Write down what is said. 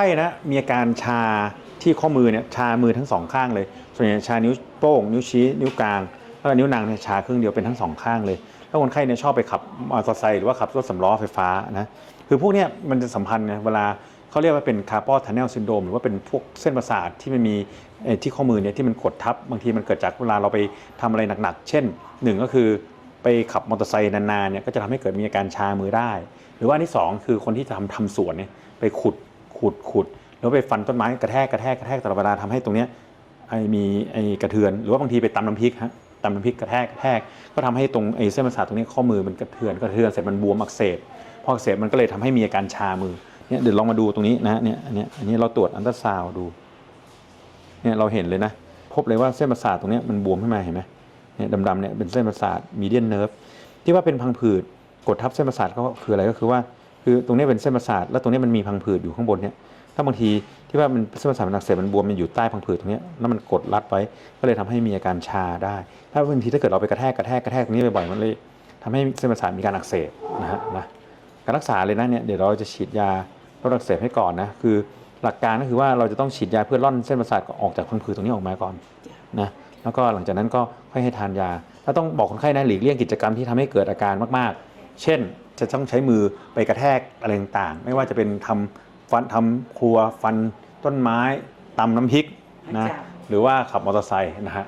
ไข้นะมีอาการชาที่ข้อมือเนี่ยชามือทั้งสองข้างเลย ส่วนใหญ่ชานิ้วโป้งนิ้วชี้นิ้วกลางแล้วนิ้วนางเนี่ยชาครึ่งเดียวเป็นทั้งสองข้างเลยแล้วคนไข้เนี่ยชอบไปขับมอเตอร์ไซค์หรือว่าขับรถสำล้อไฟฟ้านะคือพวกเนี้ยมันจะสัมพันธ์เนี่ยเวลาเขาเรียกว่าเป็นคาร์ปอทันเนลซินโดมหรือว่าเป็นพวกเส้นประสาทที่มันมีที่ข้อมือเนี่ยที่มันกดทับบางทีมันเกิดจากเวลาเราไปทำอะไรหนักๆ เช่นหนึ่งก็คือไปขับมอเตอร์ไซค์นานๆเนี่ยก็จะทำให้เกิดมีอาการชามือได้ หรือว่าอันที่สองคือคนที่ทำทำสวนเนี่ยไปขุด ขุดขุดหรือว่าไปฟันต้นไม้กระแทกกระแทกกระแทกตลอดเวลาทำให้ตรงเนี้ยไอ้มีไอ้กระเทือน หรือว่าบางทีไปตำน้ำพริกฮะตำน้ำพริกกระแทกกระแทกก็ทำให้ตรงไอ้เส้นประสาทตรงนี้ข้อมือมันกระเทือนกระเทือนเสร็จมันบวมอักเสบพออักเสบมันก็เลยทำให้มีอาการชามือเนี่ยเดี๋ยวลองมาดูตรงนี้นะเนี่ยอันนี้อันนี้เราตรวจอันตราซาวดูเนี่ยเราเห็นเลยนะ พบเลยว่าเส้นประสาทตรงนี้มันบวมขึ้นมาเห็นไหมเนี่ยดำๆเนี่ยเป็นเส้นประสาทมีเดียนเนิร์ฟที่ว่าเป็นพังผืดกดทับเส้นประสาทก็คืออะไรก็คือว่า คือตรงนี้เป็นเส้นประสาทแล้วตรงนี้มันมีพังผืดอยู่ข้างบนเนี่ยถ้าบางทีที่ว่ามันเส้นประสาทมันอักเสบมันบวมมันอยู่ใต้พังผืดตรงนี้แล้วมันกดรัดไว้ก็เลยทำให้มีอาการชาได้ ถ้าบางทีถ้าเกิดเราไปกระแทกกระแทกกระแทกตรงนี้บ่อยๆมันเลยทำให้เส้นประสาทมีการอักเสบนะฮะนะการรักษาเลยนะเนี่ยเดี๋ยวเราจะฉีดยาลดอักเสบให้ก่อนนะคือหลักการก็คือว่าเราจะต้องฉีดยาเพื่อล่อนเส้นประสาทออกจากพังผืดตรงนี้ออกมาก่อนนะแล้วก็หลังจากนั้นก็ค่อยให้ทานยา ถ้าต้องบอกคนไข้นะหลีกเลี่ยงกิจกรรมที่ทำให้เกิดอาการมากๆ เช่น จะต้องใช้มือไปกระแทกอะไรต่างๆ ไม่ว่าจะเป็นทำฟันทำครัวฟันต้นไม้ตำน้ำพริกนะจ้ะหรือว่าขับมอเตอร์ไซค์นะฮะ